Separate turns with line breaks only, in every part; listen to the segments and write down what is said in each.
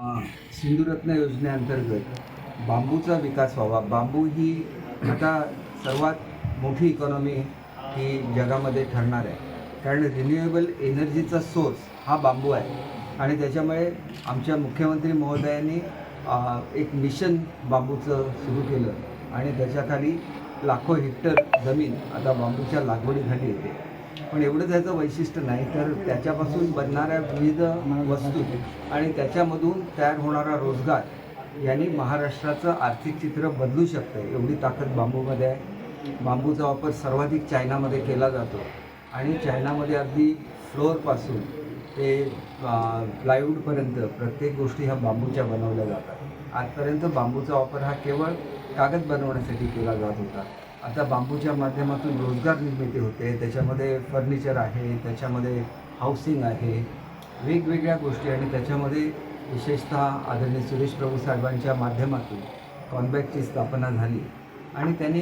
सिंधुरत्न योजनेअंतर्गत बांबूचा विकास व्हावा. बांबू ही आता सर्वात मोठी इकॉनॉमी ही जगामध्ये ठरणार आहे. कारण रिन्युएबल एनर्जीचा सोर्स हा बांबू आहे. आणि त्याच्यामुळे आमच्या मुख्यमंत्री महोदयांनी एक मिशन बांबूचं सुरू केलं. आणि त्याच्याखाली लाखो हेक्टर जमीन आता बांबूच्या लागवडीखाली येते. पण एवढं त्याचं वैशिष्ट्य नाही तर त्याच्यापासून बनणाऱ्या विविध वस्तू आणि त्याच्यामधून तयार होणारा रोजगार यांनी महाराष्ट्राचं आर्थिक चित्र बदलू शकतं. एवढी ताकद बांबूमध्ये आहे. बांबूचा वापर सर्वाधिक चायनामध्ये केला जातो आणि चायनामध्ये अगदी फ्लोअरपासून ते प्लायवूडपर्यंत प्रत्येक गोष्टी ह्या बांबूच्या बनवल्या जातात. आजपर्यंत बांबूचा वापर हा केवळ कागद बनवण्यासाठी केला जात होता. आता बांबूच्या माध्यमातून रोजगार निर्मिती होते त्याच्यामध्ये फर्निचर आहे त्याच्यामध्ये हाऊसिंग आहे वेगवेगळ्या गोष्टी आणि त्याच्यामध्ये विशेषतः आदरणीय सुरेश प्रभू साहेबांच्या माध्यमातून कॉनबॅकची स्थापना झाली. आणि त्यांनी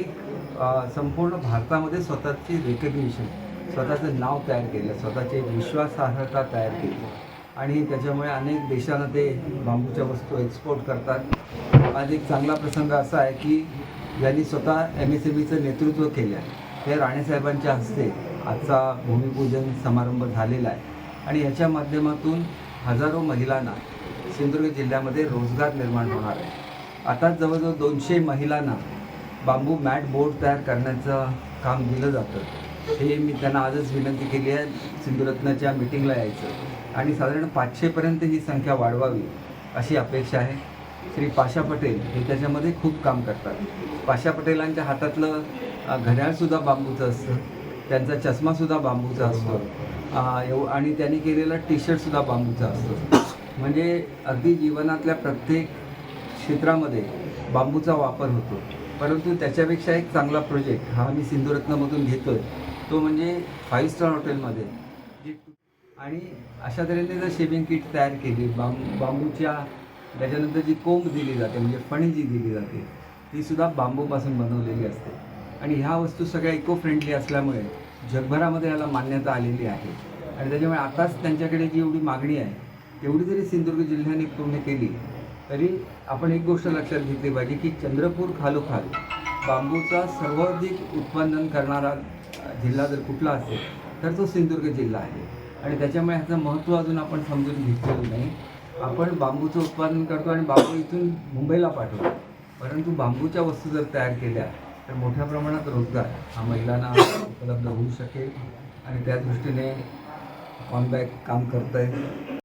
संपूर्ण भारतामध्ये स्वतःची रेकग्निशन स्वतःचं नाव तयार केलं स्वतःची विश्वासार्हता तयार केली. आणि त्याच्यामुळे अनेक देशांना ते बांबूच्या वस्तू एक्सपोर्ट करतात. आज एक चांगला प्रसंग असा आहे की यांनी स्वतः एम एस एम ईचं नेतृत्व केलं आहे हे राणेसाहेबांच्या हस्ते आजचा भूमिपूजन समारंभ झालेला आहे. आणि याच्या माध्यमातून हजारो महिलांना सिंधुदुर्ग जिल्ह्यामध्ये रोजगार निर्माण होणार आहे. आता जवळजवळ दोनशे महिलांना बांबू मॅट बोर्ड तयार करण्याचं काम दिलं जातं. हे मी त्यांना आजच विनंती केली आहे. सिंधुरत्नाच्या मिटिंगला यायचं. आणि साधारण पाचशेपर्यंत ही संख्या वाढवावी अशी अपेक्षा आहे. श्री पाशा पटेल हे त्याच्यामध्ये खूप काम करतात. पाशा पटेलांच्या हातातलं घड्याळसुद्धा बांबूचं असतं. त्यांचा चष्मासुद्धा बांबूचा असतो. एव आणि त्यांनी केलेला टी शर्टसुद्धा बांबूचा असतो. म्हणजे अगदी जीवनातल्या प्रत्येक क्षेत्रामध्ये बांबूचा वापर होतो. परंतु त्याच्यापेक्षा एक चांगला प्रोजेक्ट हा मी सिंधुरत्नमधून आहे तो म्हणजे फाईव्ह स्टार हॉटेलमध्ये आणि अशा तऱ्हेने जर शेविंग किट तयार केली बांब बांबूच्या त्याच्यानंतर जी कोंब दिली जाते म्हणजे फणी जी दिली जाते ती सुद्धा बांबूपासून बनवलेली असते. आणि ह्या वस्तू सगळ्या इको फ्रेंडली असल्यामुळे जगभरामध्ये याला मान्यता आलेली आहे. आणि त्याच्यामुळे आताच त्यांच्याकडे जी एवढी मागणी आहे तेवढी जरी सिंधुदुर्ग जिल्ह्याने पूर्ण केली तरी आपण एक गोष्ट लक्षात घेतली पाहिजे की चंद्रपूर खालोखाल बांबूचा सर्वाधिक उत्पादन करणारा जिल्हा जर कुठला असेल तर तो सिंधुदुर्ग जिल्हा आहे. आणि त्याच्यामुळे ह्याचं महत्त्व अजून आपण समजून घेतलेलं नाही. आपण बांबूचं उत्पादन करतो आणि बांबू इथून मुंबईला पाठवतो. परंतु बांबूच्या वस्तू जर तयार केल्या तर मोठ्या प्रमाणात रोजगार हा महिलांना उपलब्ध होऊ शकेल. आणि त्या दृष्टीने कॉनबॅक काम करत आहे